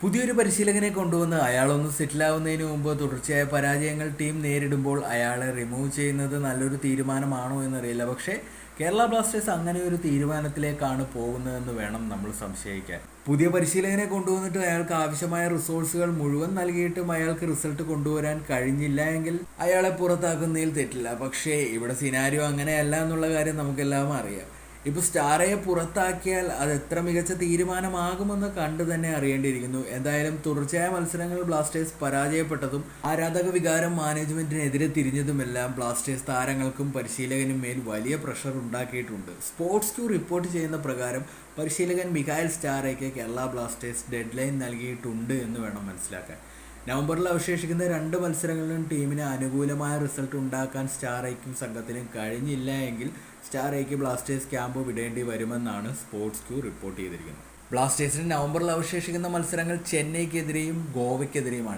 പുതിയൊരു പരിശീലകനെ കൊണ്ടുവന്ന് അയാളൊന്ന് സെറ്റിലാവുന്നതിന് മുമ്പ് തുടർച്ചയായ പരാജയങ്ങൾ ടീം നേരിടുമ്പോൾ അയാളെ റിമൂവ് ചെയ്യുന്നത് നല്ലൊരു തീരുമാനമാണോ എന്നറിയില്ല. പക്ഷേ കേരള ബ്ലാസ്റ്റേഴ്സ് അങ്ങനെ ഒരു തീരുമാനത്തിലേക്കാണ് പോകുന്നതെന്ന് വേണം നമ്മൾ സംശയിക്കാൻ. പുതിയ പരിശീലകനെ കൊണ്ടുവന്നിട്ട് അയാൾക്ക് ആവശ്യമായ റിസോഴ്സുകൾ മുഴുവൻ നൽകിയിട്ടും അയാൾക്ക് റിസൾട്ട് കൊണ്ടുവരാൻ കഴിഞ്ഞില്ല എങ്കിൽ അയാളെ പുറത്താക്കുന്നതിൽ തെറ്റില്ല. പക്ഷേ ഇവിടെ സിനാരിയോ അങ്ങനെയല്ല എന്നുള്ള കാര്യം നമുക്കെല്ലാം അറിയാം. ഇപ്പോൾ സ്റ്റാറയെ പുറത്താക്കിയാൽ അത് എത്ര മികച്ച തീരുമാനമാകുമെന്ന് കണ്ടു തന്നെ അറിയേണ്ടിയിരിക്കുന്നു. എന്തായാലും തുടർച്ചയായ മത്സരങ്ങൾ ബ്ലാസ്റ്റേഴ്സ് പരാജയപ്പെട്ടതും ആരാധക വികാരം മാനേജ്മെന്റിനെതിരെ തിരിഞ്ഞതുമെല്ലാം ബ്ലാസ്റ്റേഴ്സ് താരങ്ങൾക്കും പരിശീലകനും മേൽ വലിയ പ്രഷർ ഉണ്ടാക്കിയിട്ടുണ്ട്. സ്പോർട്സ് ടു റിപ്പോർട്ട് ചെയ്യുന്ന പ്രകാരം പരിശീലകൻ മിഖായൽ സ്റ്റാറയ്ക്ക് കേരള ബ്ലാസ്റ്റേഴ്സ് ഡെഡ് ലൈൻ നൽകിയിട്ടുണ്ട് എന്ന് വേണം മനസ്സിലാക്കാൻ. നവംബറിൽ അവശേഷിക്കുന്ന രണ്ട് മത്സരങ്ങളിലും ടീമിന് അനുകൂലമായ റിസൾട്ട് ഉണ്ടാക്കാൻ സ്റ്റാർ ഐക്കും സംഘത്തിനും കഴിഞ്ഞില്ല എങ്കിൽ സ്റ്റാർ ഐക്ക് ബ്ലാസ്റ്റേഴ്സ് ക്യാമ്പ് വിടേണ്ടി വരുമെന്നാണ് സ്പോർട്സ് ക്യൂ റിപ്പോർട്ട് ചെയ്തിരിക്കുന്നത്. ബ്ലാസ്റ്റേഴ്സിന് നവംബറിൽ അവശേഷിക്കുന്ന മത്സരങ്ങൾ ചെന്നൈക്കെതിരെയും ഗോവയ്ക്കെതിരെയുമാണ്.